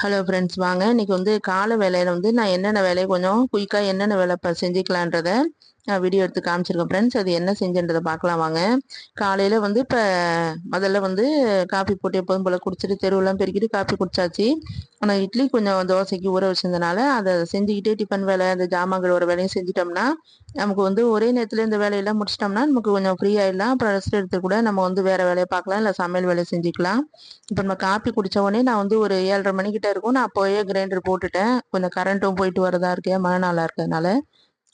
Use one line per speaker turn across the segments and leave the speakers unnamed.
Hello friends வாங்க. இன்னைக்கு வந்து காலை வேலையில் வந்து நான் என்னென்ன வேலையை கொஞ்சம் குயிக்காக என்னென்ன வேலை செஞ்சுக்கலான்றத நான் வீடியோ எடுத்து காமிச்சிருக்கேன். ஃப்ரெண்ட்ஸ் அது என்ன செஞ்சுன்றதை பார்க்கலாம் வாங்க. காலையில் வந்து இப்போ முதல்ல வந்து காஃபி போட்டு எப்போதும் போல் குடிச்சிட்டு தெருவெல்லாம் பெருக்கிட்டு காஃபி குடிச்சாச்சு. ஆனால் இட்லி கொஞ்சம் தோசைக்கு ஊற வச்சிருந்தனால அதை செஞ்சுக்கிட்டே டிஃபன் வேலை அந்த ஜாமான்கள் ஒரு வேலையும் செஞ்சிட்டோம்னா நமக்கு வந்து ஒரே நேரத்தில் இந்த வேலையெல்லாம் முடிச்சிட்டோம்னா நமக்கு கொஞ்சம் ஃப்ரீ ஆகிடலாம் அப்புறம் ரெஸ்ட் எடுத்து கூட நம்ம வந்து வேறு வேலையை பார்க்கலாம் இல்லை சமையல் வேலையை செஞ்சுக்கலாம். இப்போ நம்ம காஃபி குடித்த உடனே நான் வந்து ஒரு ஏழரை மணிக்கிட்ட இருக்கும். நான் அப்போயே கிரைண்டர் போட்டுட்டேன். கொஞ்சம் கரண்ட்டும் போயிட்டு வரதா இருக்கேன். மழை நாளாக இருக்கிறதுனால.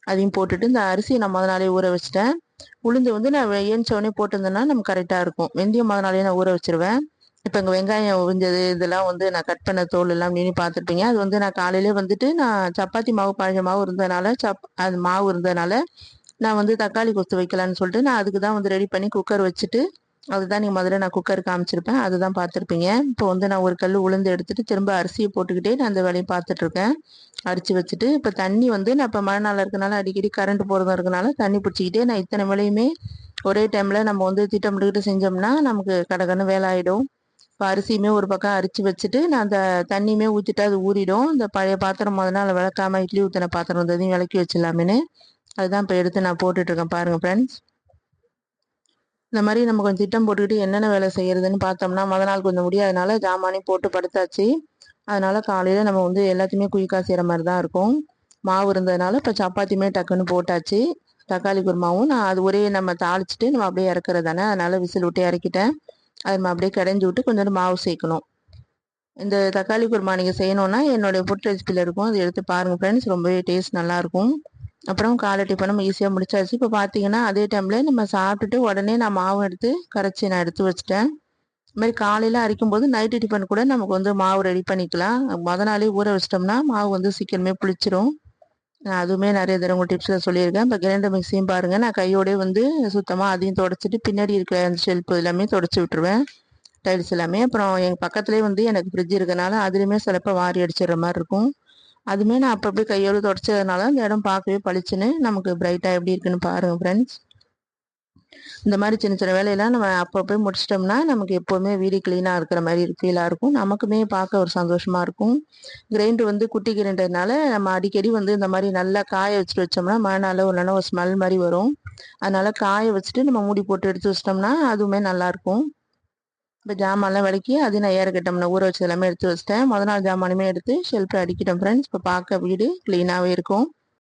அதையும் போட்டுட்டு இந்த அரிசியை நான் முத நாளே ஊற வச்சிட்டேன். உளுந்து வந்து நான் ஏஞ்சோடனே போட்டிருந்தேன்னா நமக்கு கரெக்டாக இருக்கும். வெந்தயம் முத நாளே நான் ஊற வச்சிருவேன். இப்போ இங்கே வெங்காயம் உறிஞ்சது இதெல்லாம் வந்து நான் கட் பண்ண தோல் எல்லாம் நீ பார்த்துருப்பீங்க. அது வந்து நான் காலையிலே வந்துட்டு நான் சப்பாத்தி மாவு பழைய மாவு இருந்ததுனால சப் அது மாவு இருந்ததுனால நான் வந்து தக்காளி கொத்து வைக்கலான்னு சொல்லிட்டு நான் அதுக்கு தான் வந்து ரெடி பண்ணி குக்கர் வச்சுட்டு அதுதான் நீங்கள் முதல்ல நான் குக்கர் காமிச்சிருப்பேன். அதுதான் பார்த்துருப்பீங்க. இப்போ வந்து நான் ஒரு கல் உளுந்து எடுத்துட்டு திரும்ப அரிசியை போட்டுக்கிட்டே நான் அந்த வேலையை பார்த்துட்ருக்கேன். அரிச்சு வச்சுட்டு இப்போ தண்ணி வந்து நான் இப்போ மழை நாள் இருக்கனால அடிக்கடி கரண்ட் போகிறதா இருக்கனால தண்ணி பிடிச்சிக்கிட்டே நான் இத்தனை வேலையுமே ஒரே டைமில் நம்ம வந்து திட்டமிட்டுக்கிட்டு செஞ்சோம்னா நமக்கு கடகன்னு வேலை ஆகிடும் இப்போ அரிசியுமே ஒரு பக்கம் அரிச்சு வச்சுட்டு நான் அந்த தண்ணியுமே ஊற்றிட்டு அது ஊறிடும். இந்த பழைய பாத்திரம் முதல்ல நாள் விளக்காம இட்லி ஊற்றின பாத்திரம் வந்ததையும் விளக்கி வச்சிடலாமேன்னு. அதுதான் இப்போ எடுத்து நான் போட்டுட்ருக்கேன் பாருங்கள் ஃப்ரெண்ட்ஸ் இந்த மாதிரி நம்ம கொஞ்சம் திட்டம் போட்டுக்கிட்டு என்னென்ன வேலை செய்யறதுன்னு பார்த்தோம்னா மொதல் நாள் கொஞ்சம் முடியாதனால ஜாமானையும் போட்டு படுத்தாச்சு. அதனால காலையில் நம்ம வந்து எல்லாத்தையுமே குயிக்காக செய்கிற மாதிரி தான் இருக்கும். மாவு இருந்ததுனால இப்போ சப்பாத்தியுமே டக்குன்னு போட்டாச்சு. தக்காளி குருமாவும் நான் அது ஒரே நம்ம தாளிச்சிட்டு நம்ம அப்படியே இறக்குறது தானே அதனால விசில் விட்டு இறக்கிட்டேன். அது நம்ம அப்படியே கடைஞ்சி விட்டு கொஞ்சம் மாவு சேர்க்கணும். இந்த தக்காளி குருமா நீங்கள் செய்யணுன்னா என்னுடைய ஃபுட் ரெசிபியில் இருக்கும். அதை எடுத்து பாருங்கள் ஃப்ரெண்ட்ஸ் ரொம்பவே டேஸ்ட் நல்லாயிருக்கும் அப்புறம் காலை டிஃபனும் ஈஸியாக முடிச்சாச்சு. இப்போ பார்த்தீங்கன்னா அதே டைமில் நம்ம சாப்பிட்டுட்டு உடனே நான் மாவு எடுத்து கரைச்சி நான் எடுத்து வச்சிட்டேன். இது மாதிரி காலையில் அரைக்கும் போது நைட்டு டிஃபன் கூட நமக்கு வந்து மாவு ரெடி பண்ணிக்கலாம். முத நாளே ஊற வச்சிட்டோம்னா மாவு வந்து சீக்கிரமே புளிச்சிரும். நான் அதுவுமே நிறைய தடவை உங்கள் டிப்ஸில் சொல்லியிருக்கேன். இப்போ கிரைண்டர் மிக்ஸியும் பாருங்கள் நான் கையோடய வந்து சுத்தமாக அதையும் தொடச்சிட்டு பின்னாடி இருக்கிற அந்த ஷெல்ஃப் எல்லாமே தொடச்சி விட்டுருவேன். டைல்ஸ் எல்லாமே. அப்புறம் எங்கள் பக்கத்துலேயே வந்து எனக்கு ஃப்ரிட்ஜ் இருக்கனால அதுலேயுமே சிலப்போ வாரி அடிச்சிடுற மாதிரி இருக்கும். அதுமே நான் அப்போ அப்படியே கையோடு தொடச்சதுனால அந்த இடம் பார்க்கவே பளிச்சுன்னு நமக்கு பிரைட்டாக எப்படி இருக்குன்னு பாருங்கள் ஃப்ரெண்ட்ஸ் இந்த மாதிரி சின்ன சின்ன வேலையெல்லாம் நம்ம அப்போ போய் முடிச்சிட்டோம்னா நமக்கு எப்போவுமே வீடு க்ளீனாக இருக்கிற மாதிரி ஃபீலாக இருக்கும். நமக்குமே பார்க்க ஒரு சந்தோஷமாக இருக்கும். கிரைண்டர் வந்து குட்டி கிரைண்டர்னால நம்ம அடிக்கடி வந்து இந்த மாதிரி நல்லா காய வச்சுட்டு வச்சோம்னா மழை ஒரு நல்ல ஒரு ஸ்மெல் மாதிரி வரும். அதனால் காய வச்சுட்டு நம்ம மூடி போட்டு எடுத்து வச்சிட்டோம்னா அதுவுமே நல்லாயிருக்கும் இப்போ ஜாமான்லாம் விளக்கி அது நான் ஏறக்கட்டோம்னா ஊற வச்சு எல்லாமே எடுத்து வச்சிட்டேன். முத நாள் ஜாமானுமே எடுத்து ஷெல்ஃபில் அடிக்கிட்டோம் ஃப்ரெண்ட்ஸ் இப்போ பார்க்க வீடு க்ளீனாகவே இருக்கும்.